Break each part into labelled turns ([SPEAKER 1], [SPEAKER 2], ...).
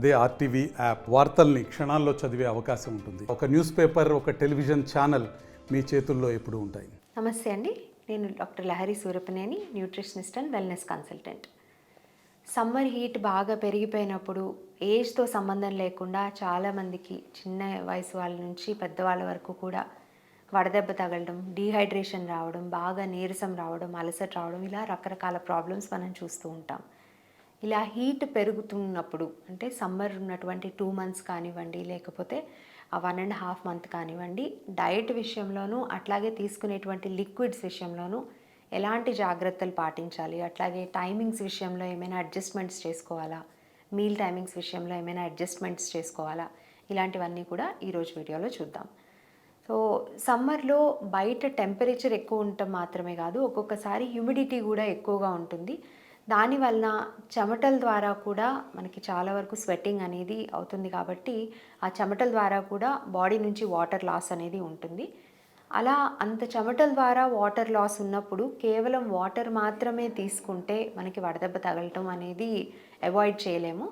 [SPEAKER 1] అదే RTV app వార్తల్ని క్షణాల్లో చదివే అవకాశం ఉంటుంది. ఒక న్యూస్ పేపర్ ఒక టెలివిజన్ ఛానల్ మీ చేతుల్లో ఎప్పుడు ఉంటాయి.
[SPEAKER 2] నమస్తే అండి. నేను doctor Lahari Surapaneni nutritionist and wellness consultant. Summer heat బాగా పెరిగిపోయినప్పుడు ఏజ్తో సంబంధం లేకుండా చాలామందికి చిన్న వయసు వాళ్ళ నుంచి పెద్దవాళ్ళ వరకు కూడా వడదెబ్బ తగలడం డీహైడ్రేషన్ రావడం బాగా నీరసం రావడం అలసట రావడం ఇలా రకరకాల ప్రాబ్లమ్స్ మనం చూస్తూ ఉంటాం. ఇలా హీట్ పెరుగుతున్నప్పుడు అంటే సమ్మర్ ఉన్నటువంటి టూ మంత్స్ కానివ్వండి లేకపోతే ఆ వన్ అండ్ హాఫ్ మంత్ కానివ్వండి డయట్ విషయంలోనూ అట్లాగే తీసుకునేటువంటి లిక్విడ్స్ విషయంలోనూ ఎలాంటి జాగ్రత్తలు పాటించాలి? అట్లాగే టైమింగ్స్ విషయంలో ఏమైనా అడ్జస్ట్మెంట్స్ చేసుకోవాలా? మీల్ టైమింగ్స్ విషయంలో ఏమైనా అడ్జస్ట్మెంట్స్ చేసుకోవాలా? ఇలాంటివన్నీ కూడా ఈరోజు వీడియోలో చూద్దాం. సో సమ్మర్లో బయట టెంపరేచర్ ఎక్కువ ఉండటం మాత్రమే కాదు ఒక్కొక్కసారి హ్యూమిడిటీ కూడా ఎక్కువగా ఉంటుంది. దానివలన చెమటల ద్వారా కూడా మనకి చాలా వరకు స్వెట్టింగ్ అనేది అవుతుంది కాబట్టి ఆ చెమటల ద్వారా కూడా బాడీ నుంచి వాటర్ లాస్ అనేది ఉంటుంది. అలా అంత చెమటల ద్వారా వాటర్ లాస్ ఉన్నప్పుడు కేవలం వాటర్ మాత్రమే తీసుకుంటే మనకి వడదెబ్బ తగలటం అనేది అవాయిడ్ చేయలేము.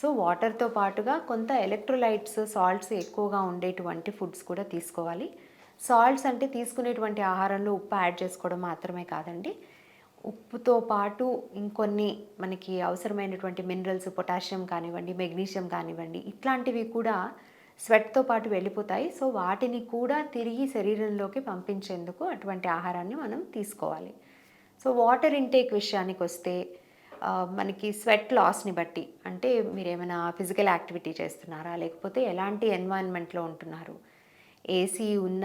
[SPEAKER 2] సో వాటర్తో పాటుగా కొంత ఎలక్ట్రోలైట్స్ సాల్ట్స్ ఎక్కువగా ఉండేటువంటి ఫుడ్స్ కూడా తీసుకోవాలి. సాల్ట్స్ అంటే తీసుకునేటువంటి ఆహారంలో ఉప్పు యాడ్ చేసుకోవడం మాత్రమే కాదండి. ఉప్పుతో పాటు ఇంకొన్ని మనకి అవసరమైనటువంటి మినరల్స్ పొటాషియం కానివ్వండి మెగ్నీషియం కానివ్వండి ఇట్లాంటివి కూడా స్వెట్తో పాటు వెళ్ళిపోతాయి. సో వాటిని కూడా తిరిగి శరీరంలోకి పంపించేందుకు అటువంటి ఆహారాన్ని మనం తీసుకోవాలి. సో వాటర్ ఇంటేక్ విషయానికి వస్తే మనకి స్వెట్ లాస్ని బట్టి అంటే మీరు ఏమైనా ఫిజికల్ యాక్టివిటీ చేస్తున్నారా? లేకపోతే ఎలాంటి ఎన్వైరన్మెంట్లో ఉంటున్నారు? ఏసీ ఉన్న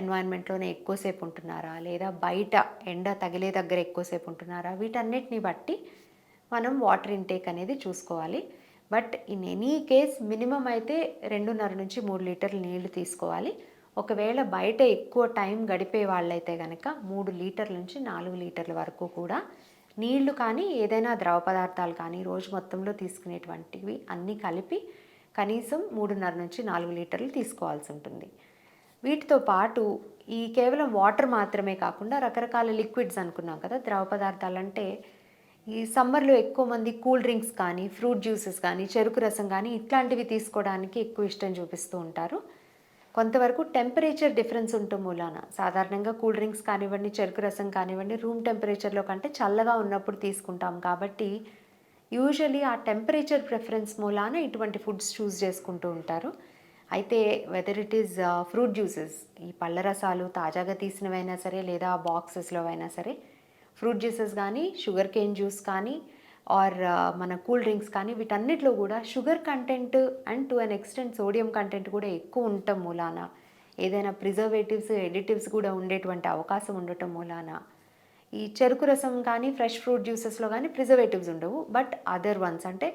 [SPEAKER 2] ఎన్వైర్న్మెంట్లోనే ఎక్కువసేపు ఉంటున్నారా? లేదా బయట ఎండ తగిలే దగ్గర ఎక్కువసేపు ఉంటున్నారా? వీటన్నిటిని బట్టి మనం వాటర్ ఇంటేక్ అనేది చూసుకోవాలి. But in any case minimum అయితే రెండున్నర నుంచి మూడు లీటర్లు నీళ్ళు తీసుకోవాలి. ఒకవేళ బయట ఎక్కువ టైం గడిపే వాళ్ళైతే కనుక మూడు లీటర్ల నుంచి నాలుగు లీటర్ల వరకు కూడా నీళ్ళు కానీ ఏదైనా ద్రవ పదార్థాలు కానీ రోజు మొత్తంలో తీసుకునేటువంటివి అన్నీ కలిపి కనీసం మూడున్నర నుంచి నాలుగు లీటర్లు తీసుకోవాల్సి ఉంటుంది. వీటితో పాటు ఈ కేవలం వాటర్ మాత్రమే కాకుండా రకరకాల లిక్విడ్స్ అనుకున్నాం కదా ద్రవ పదార్థాలు అంటే ఈ సమ్మర్లో ఎక్కువ మంది కూల్ డ్రింక్స్ కానీ ఫ్రూట్ జ్యూసెస్ కానీ చెరుకు రసం కానీ ఇట్లాంటివి తీసుకోవడానికి ఎక్కువ ఇష్టం చూపిస్తూ ఉంటారు. కొంతవరకు టెంపరేచర్ డిఫరెన్స్ ఉంటుంది మూలాన. సాధారణంగా కూల్ డ్రింక్స్ కానివ్వండి చెరుకు రసం కానివ్వండి రూమ్ టెంపరేచర్లో కంటే చల్లగా ఉన్నప్పుడు తీసుకుంటాం కాబట్టి యూజువలీ ఆ టెంపరేచర్ ప్రిఫరెన్స్ మూలాన ఇటువంటి ఫుడ్స్ చూస్ చేసుకుంటూ ఉంటారు. అయితే whether it is fruit juices ఈ పళ్ళ రసాలు తాజాగా తీసినవైనా సరే లేదా బాక్సెస్లో అయినా సరే ఫ్రూట్ జ్యూసెస్ కానీ షుగర్ కేన్ జ్యూస్ కానీ ఆర్ uh, మన కూల్ డ్రింక్స్ కానీ వీటన్నిటిలో కూడా sugar content and to an extent sodium content కూడా ఎక్కువ ఉండటం మూలాన ఏదైనా ప్రిజర్వేటివ్స్ ఎడిటివ్స్ కూడా ఉండేటువంటి అవకాశం ఉండటం మూలాన. ఈ చెరుకు రసం కానీ ఫ్రెష్ ఫ్రూట్ జ్యూసెస్లో కానీ ప్రిజర్వేటివ్స్ ఉండవు బట్ అదర్ వన్స్ అంటే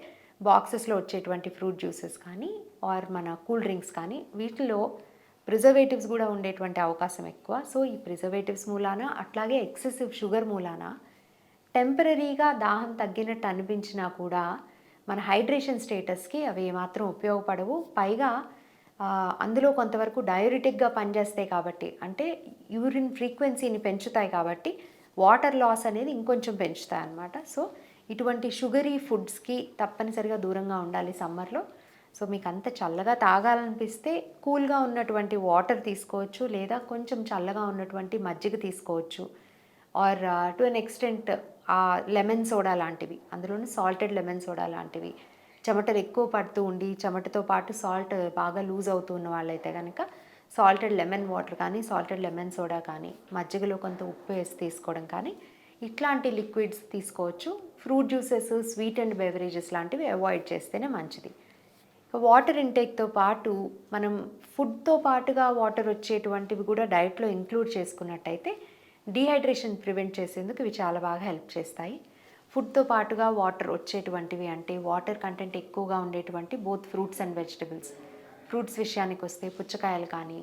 [SPEAKER 2] బాక్సెస్లో వచ్చేటువంటి ఫ్రూట్ జ్యూసెస్ కానీ ఆర్ మన కూల్ డ్రింక్స్ కానీ వీటిలో ప్రిజర్వేటివ్స్ కూడా ఉండేటువంటి అవకాశం ఎక్కువ. సో ఈ ప్రిజర్వేటివ్స్ మూలాన అట్లాగే ఎక్సెసివ్ షుగర్ మూలాన టెంపరీగా దాహం తగ్గినట్టు అనిపించినా కూడా మన హైడ్రేషన్ స్టేటస్కి అవి ఏమాత్రం ఉపయోగపడవు. పైగా అందులో కొంతవరకు డయోరిటిక్గా పనిచేస్తాయి కాబట్టి అంటే యూరిన్ ఫ్రీక్వెన్సీని పెంచుతాయి కాబట్టి వాటర్ లాస్ అనేది ఇంకొంచెం పెంచుతాయి అన్నమాట. సో ఇటువంటి షుగరీ ఫుడ్స్కి తప్పనిసరిగా దూరంగా ఉండాలి సమ్మర్లో సో మీకు అంత చల్లగా తాగాలనిపిస్తే కూల్గా ఉన్నటువంటి వాటర్ తీసుకోవచ్చు లేదా కొంచెం చల్లగా ఉన్నటువంటి మజ్జిగ తీసుకోవచ్చు. Or to an extent lemon soda లాంటివి. అందులోనూ సాల్టెడ్ లెమన్ సోడా లాంటివి. చెమటలు ఎక్కువ పడుతూ ఉండి చెమటతో పాటు సాల్ట్ బాగా లూజ్ అవుతూ ఉన్న వాళ్ళైతే కనుక సాల్టెడ్ లెమన్ వాటర్ కానీ సాల్టెడ్ లెమన్ సోడా కానీ మజ్జిగలో కొంత ఉప్పు వేసి తీసుకోవడం కానీ ఇట్లాంటి లిక్విడ్స్ తీసుకోవచ్చు. Fruit juices sweet and beverages లాంటివి అవాయిడ్ చేస్తేనే మంచిది. వాటర్ ఇంటేక్తో పాటు మనం ఫుడ్తో పాటుగా వాటర్ వచ్చేటువంటివి కూడా డైట్లో ఇంక్లూడ్ చేసుకున్నట్టయితే డీహైడ్రేషన్ ప్రివెంట్ చేసేందుకు ఇవి చాలా బాగా హెల్ప్ చేస్తాయి. ఫుడ్తో పాటుగా వాటర్ వచ్చేటువంటివి అంటే వాటర్ కంటెంట్ ఎక్కువగా ఉండేటువంటి both fruits and vegetables fruits విషయానికి వస్తే పుచ్చకాయలు కానీ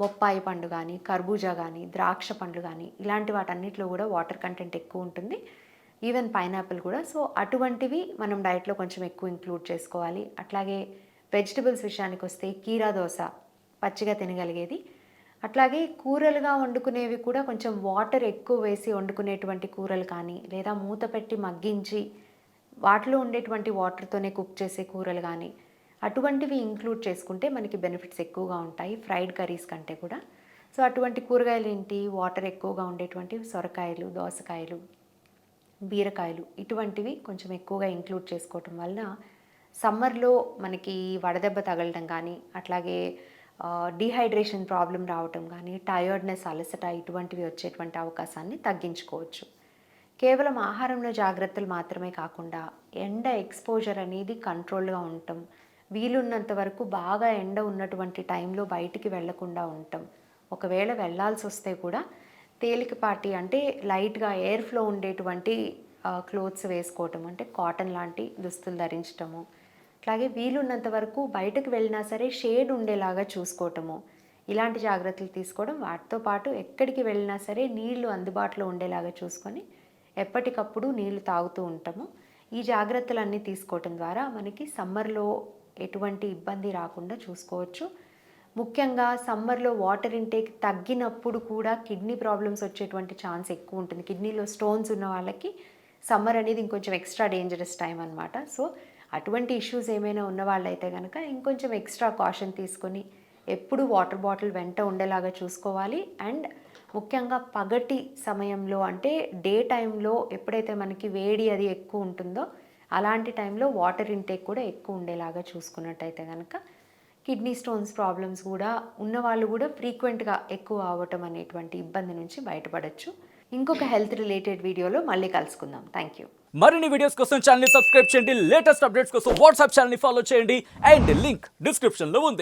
[SPEAKER 2] బొప్పాయి పండు కానీ కర్బూజా కానీ ద్రాక్ష పండ్లు కానీ ఇలాంటి వాటన్నిటిలో కూడా వాటర్ కంటెంట్ ఎక్కువ ఉంటుంది. ఈవెన్ పైనాపిల్ కూడా. సో అటువంటివి మనం డైట్లో కొంచెం ఎక్కువ ఇంక్లూడ్ చేసుకోవాలి. అట్లాగే వెజిటబుల్స్ విషయానికి వస్తే కీరా దోశ పచ్చిగా తినగలిగేది. అట్లాగే కూరలుగా వండుకునేవి కూడా కొంచెం వాటర్ ఎక్కువ వేసి వండుకునేటువంటి కూరలు కానీ లేదా మూత పెట్టి మగ్గించి వాటిలో ఉండేటువంటి వాటర్తోనే కుక్ చేసే కూరలు కానీ అటువంటివి ఇంక్లూడ్ చేసుకుంటే మనకి బెనిఫిట్స్ ఎక్కువగా ఉంటాయి ఫ్రైడ్ కర్రీస్ కంటే కూడా. సో అటువంటి కూరగాయలు ఏంటి? వాటర్ ఎక్కువగా ఉండేటువంటి సొరకాయలు దోసకాయలు బీరకాయలు ఇటువంటివి కొంచెం ఎక్కువగా ఇంక్లూడ్ చేసుకోవటం వలన సమ్మర్లో మనకి వడదెబ్బ తగలడం కానీ అట్లాగే డీహైడ్రేషన్ ప్రాబ్లం రావటం కానీ టయర్డ్నెస్ అలసట ఇటువంటివి వచ్చేటువంటి అవకాశాన్ని తగ్గించుకోవచ్చు. కేవలం ఆహారంలో జాగ్రత్తలు మాత్రమే కాకుండా ఎండ ఎక్స్పోజర్ అనేది కంట్రోల్గా ఉండటం వీలున్నంత వరకు బాగా ఎండ ఉన్నటువంటి టైంలో బయటికి వెళ్ళకుండా ఉండటం ఒకవేళ వెళ్ళాల్సి వస్తే కూడా తేలికపాటి అంటే లైట్గా ఎయిర్ ఫ్లో ఉండేటువంటి క్లోత్స్ వేసుకోవటం అంటే కాటన్ లాంటి దుస్తులు ధరించటము. అట్లాగే వీలున్నంత వరకు బయటకు వెళ్ళినా సరే షేడ్ ఉండేలాగా చూసుకోవటము. ఇలాంటి జాగ్రత్తలు తీసుకోవడం వాటితో పాటు ఎక్కడికి వెళ్ళినా సరే నీళ్ళు అందుబాటులో ఉండేలాగా చూసుకొని ఎప్పటికప్పుడు నీళ్ళు తాగుతూ ఉంటాము. ఈ జాగ్రత్తలన్నీ తీసుకోవటం ద్వారా మనకి సమ్మర్లో ఎటువంటి ఇబ్బంది రాకుండా చూసుకోవచ్చు. ముఖ్యంగా సమ్మర్లో వాటర్ ఇంటేక్ తగ్గినప్పుడు కూడా కిడ్నీ ప్రాబ్లమ్స్ వచ్చేటువంటి ఛాన్స్ ఎక్కువ ఉంటుంది. కిడ్నీలో స్టోన్స్ ఉన్న వాళ్ళకి సమ్మర్ అనేది ఇంకొంచెం ఎక్స్ట్రా డేంజరస్ టైం అనమాట సో అటువంటి ఇష్యూస్ ఏమైనా ఉన్న వాళ్ళైతే కనుక ఇంకొంచెం ఎక్స్ట్రా కాషన్ తీసుకొని ఎప్పుడు వాటర్ బాటిల్ వెంట ఉండేలాగా చూసుకోవాలి. అండ్ ముఖ్యంగా పగటి సమయంలో అంటే డే టైంలో ఎప్పుడైతే మనకి వేడి అది ఎక్కువ ఉంటుందో అలాంటి టైంలో వాటర్ ఇంటేక్ కూడా ఎక్కువ ఉండేలాగా చూసుకున్నట్టయితే కనుక కిడ్నీ స్టోన్స్ ప్రాబ్లమ్స్ కూడా ఉన్నవాళ్ళు కూడా ఫ్రీక్వెంట్గా ఎక్కువ అవ్వటం అనేటువంటి ఇబ్బంది నుంచి బయటపడచ్చు. ఇంకొక హెల్త్ రిలేటెడ్ వీడియోలో మళ్ళీ కలుసుకుందాం. Thank you.
[SPEAKER 3] మరిన్ని వీడియోస్ కోసం ఛానల్ సబ్స్క్రైబ్ చేయండి. లేటెస్ట్ అప్డేట్స్ కోసం వాట్సాప్ ఛానల్ ఫాలో చేయండి. అండ్ లింక్ డిస్క్రిప్షన్లో ఉంది.